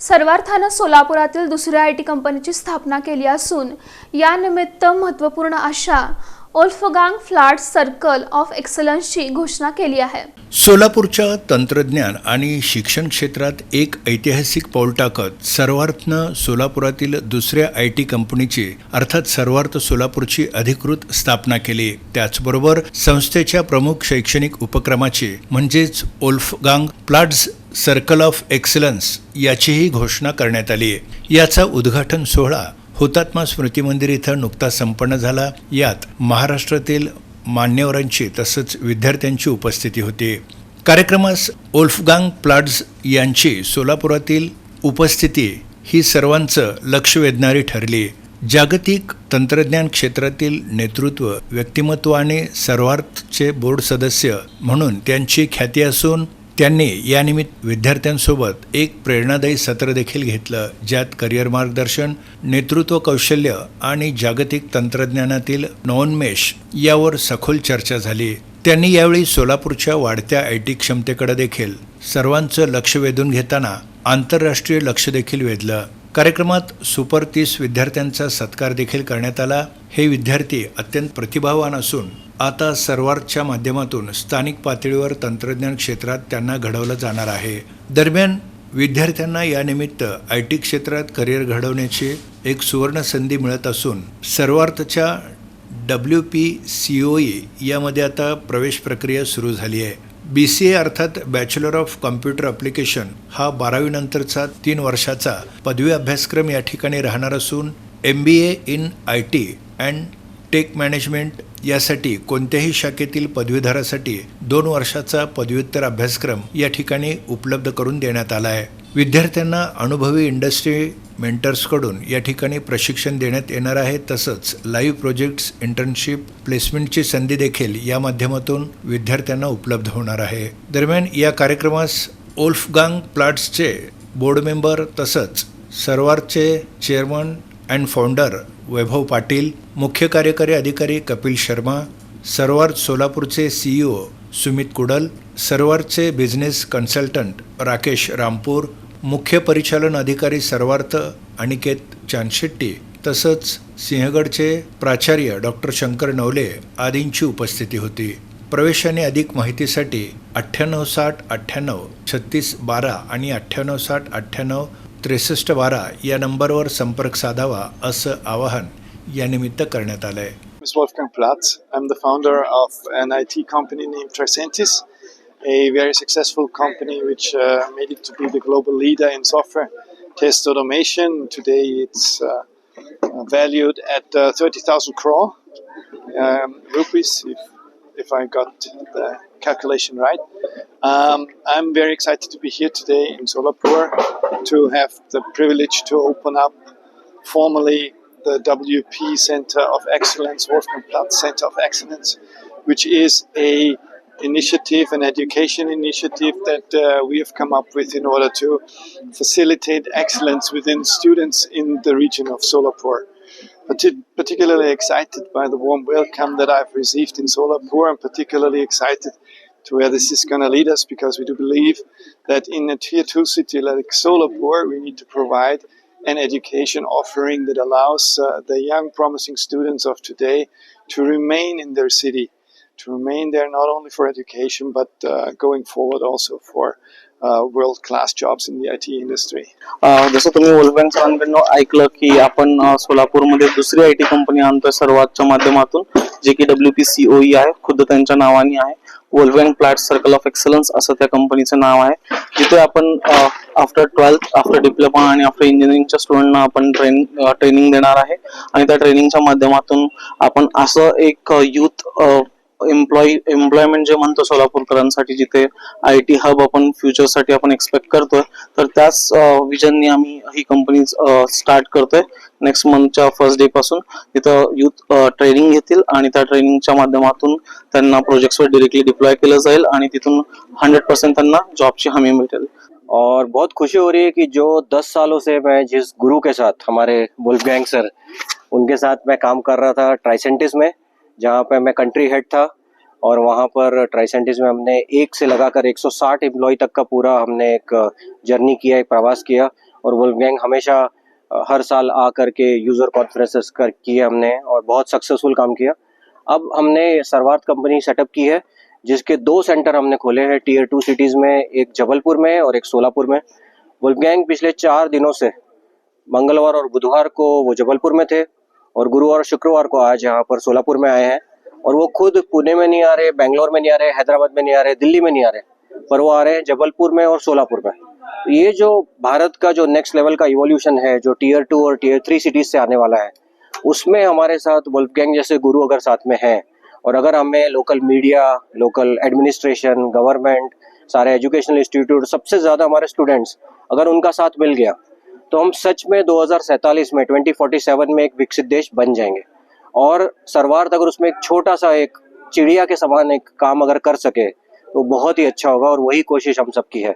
सर्वार्थानं सोलापुरातील दुसऱ्या I T कंपनीची स्थापना केली असून यानिमित्त महत्त्वपूर्ण अशा ओल्फगांग फ्लॅट सर्कल ऑफ एक्सलन्सची घोषणा केली आहे. सोलापूरच्या तंत्रज्ञान आणि शिक्षण क्षेत्रात एक ऐतिहासिक पाऊल टाकत सर्वार्थनं सोलापुरातील दुसऱ्या आय टी कंपनीची अर्थात सर्वार्थ सोलापूरची अधिकृत स्थापना केली. त्याचबरोबर संस्थेच्या प्रमुख शैक्षणिक उपक्रमाची म्हणजेच Wolfgang Platts circle of excellence याचीही घोषणा करण्यात आली याचा उद्घाटन सोहळा हुतात्मा स्मृती मंदिर इथं नुकताच संपन्न झाला. यात महाराष्ट्रातील मान्यवरांची तसंच विद्यार्थ्यांची उपस्थिती होती. कार्यक्रमास ओल्फगांग प्लाड्स यांची सोलापुरातील उपस्थिती ही सर्वांचं लक्ष वेधणारी ठरली. जागतिक तंत्रज्ञान क्षेत्रातील नेतृत्व व्यक्तिमत्व आणि सर्वार्थचे बोर्ड सदस्य म्हणून त्यांची ख्याती असून त्यांनी यानिमित्त विद्यार्थ्यांसोबत एक प्रेरणादायी सत्र देखील घेतलं ज्यात करिअर मार्गदर्शन नेतृत्व कौशल्य आणि जागतिक तंत्रज्ञानातील नवोन्मेष यावर सखोल चर्चा झाली. त्यांनी यावेळी सोलापूरच्या वाढत्या आय टी क्षमतेकडे देखील सर्वांचं लक्ष वेधून घेताना आंतरराष्ट्रीय लक्ष देखील वेधलं. कार्यक्रमात सुपर तीस विद्यार्थ्यांचा सत्कार देखील करण्यात आला. हे विद्यार्थी अत्यंत प्रतिभावान असून आता सर्वार्थच्या माध्यमातून स्थानिक पातळीवर तंत्रज्ञान क्षेत्रात त्यांना घडवलं जाणार आहे. दरम्यान विद्यार्थ्यांना यानिमित्त आय टी क्षेत्रात करिअर घडवण्याची एक सुवर्ण संधी मिळत असून सर्वार्थच्या W P C O E यामध्ये आता प्रवेश प्रक्रिया सुरू झाली आहे. बी सी ए अर्थात बॅचलर ऑफ कॉम्प्युटर ॲप्लिकेशन हा बारावीनंतरचा तीन वर्षाचा पदवी अभ्यासक्रम या ठिकाणी राहणार असून M B A in I T and tech management यासाठी कोणत्याही शाखेतील पदवीधरासाठी दोन वर्षाचा पदव्युत्तर अभ्यासक्रम या ठिकाणी उपलब्ध करून देण्यात आला आहे. विद्यार्थ्यांना अनुभवी इंडस्ट्री मेंटर्सकडून या ठिकाणी प्रशिक्षण देण्यात येणार आहे. तसंच लाईव्ह प्रोजेक्ट्स इंटर्नशिप प्लेसमेंटची संधी देखील या माध्यमातून विद्यार्थ्यांना उपलब्ध होणार आहे. दरम्यान या कार्यक्रमास ओल्फगांग प्लाट्सचे बोर्ड मेंबर तसंच सर्वारचे chairman and founder Vaibhav Patil मुख्य कार्यकारी अधिकारी कपिल शर्मा सर्वार सोलापूरचे सीईओ सुमित कुडल सर्वारचे बिझनेस कन्सल्टंट राकेश रामपूर मुख्य परिचालन अधिकारी सर्वार्थ अनिकेत चांदशेट्टी तसंच सिंहगडचे प्राचार्य डॉक्टर शंकर नवले आदींची उपस्थिती होती प्रवेशाने अधिक माहितीसाठी अठ्ठ्याण्णव साठ अठ्ठ्याण्णव छत्तीस बारा आणि अठ्ठ्याण्णव साठ अठ्ठ्याण्णव त्रेसष्ट बारा या नंबरवर संपर्क साधावा असं आवाहन यानिमित्त करण्यात आलं आहे Wolfgang Platz. I'm the founder of an IT company named Tricentis, a very successful company which uh, made it to be the global leader in software test automation. Today it's uh, valued at uh, 30,000 crore um, rupees, if, if I got the calculation right. Um, I'm very excited to be here today in Solapur to have the privilege to open up formally the WP Center of Excellence, Wolfgang Platz Center of Excellence, which is a initiative, an education initiative that uh, we have come up with in order to facilitate excellence within students in the region of Solapur. Parti- particularly excited by the warm welcome that I've received in Solapur. I'm particularly excited to where this is going to lead us because we do believe that in a tier two city like Solapur, we need to provide an education offering that allows uh, the young, promising students of today to remain in their city, to remain there not only for education but uh, going forward also for uh, world class jobs in the IT industry. अं, जसं तुम्ही वोल्फबँक सरांकडनं ऐकलं की आपण अं, सोलापूरमध्ये दुसरी I T company आणतोय सर्वातच्या माध्यमातून जे की W P C O E आहे खुद्द त्यांच्या नावाने आहे वोल्फबँक प्लॅट सर्कल ऑफ एक्सलन्स असं त्या कंपनीचं नाव आहे जिथे आपण आफ्टर ट्वेल्थ आफ्टर डिप्लोमा आणि आफ्टर इंजिनिअरिंगच्या स्टुडंटना आपण ट्रेन ट्रेनिंग देणार आहे आणि त्या ट्रेनिंगच्या माध्यमातून आपण असं एक युथ एम्प्लॉई एम्प्लॉयमेंट जे म्हणतो सोलापूरकरांसाठी जिथे आय टी हब आपण फ्युचरसाठी आपण एक्सपेक्ट करतोय तर त्याच विजननी आम्ही ही कंपनी स्टार्ट करतोय. नेक्स्ट मंथच्या फर्स्ट डे पासून तिथं युथ ट्रेनिंग घेतील आणि त्या ट्रेनिंगच्या माध्यमातून त्यांना प्रोजेक्ट्सवर डिरेक्टली डिप्लॉय केलं जाईल आणि तिथून हंड्रेड पर्सेंट त्यांना जॉबची हमी मिळेल. और बहुत खुशी हो रही है कि जो दस सालों से मैं जिस गुरु के साथ हमारे वुल्फ गैंग सर उनके साथ मैं काम कर रहा था ट्राइसेंटिस में। जहाँ पे मैं कंट्री हेड था और वहाँ पर ट्राइसेंटिस में हमने एक से लगाकर 160 एम्प्लॉय तक का पूरा हमने एक जर्नी किया, एक प्रवास किया और वोल्फगैंग हमेशा हर साल आ करके यूज़र कॉन्फ्रेंसेस कर, किए हमने और बहुत सक्सेसफुल काम किया। अब हमने सर्वार्थ कंपनी सेटअप की है, जिसके दो सेंटर हमने खोले हैं टीयर टू सिटीज़ में, एक जबलपुर में और एक सोलापुर में। वोल्फगैंग पिछले चार दिनों से मंगलवार और बुधवार को वो जबलपुर में थे और गुरुवार और शुक्रवार को आज यहाँ पर सोलापुर में आए हैं। और वो खुद पुणे में नहीं आ रहे, बेंगलोर में नहीं आ रहे, हैदराबाद में नहीं आ रहे, दिल्ली में नहीं आ रहे, पर वो आ रहे हैं जबलपुर में और सोलापुर में। ये जो भारत का जो नेक्स्ट लेवल का इवोल्यूशन है, जो टीयर टू और टीयर थ्री सिटीज़ से आने वाला है, उसमें हमारे साथ वुल्फगैंग जैसे गुरु अगर साथ में हैं, और अगर हमें local media local administration government सारे एजुकेशनल इंस्टीट्यूट सबसे ज़्यादा हमारे स्टूडेंट्स अगर उनका साथ मिल गया तो हम सच में 2047 में 2047 में एक विकसित देश बन जाएँगे। और सर्वार्थ अगर उसमें एक छोटा सा एक चिड़िया के समान एक काम अगर कर सके तो बहुत ही अच्छा होगा और वही कोशिश हम सबकी है।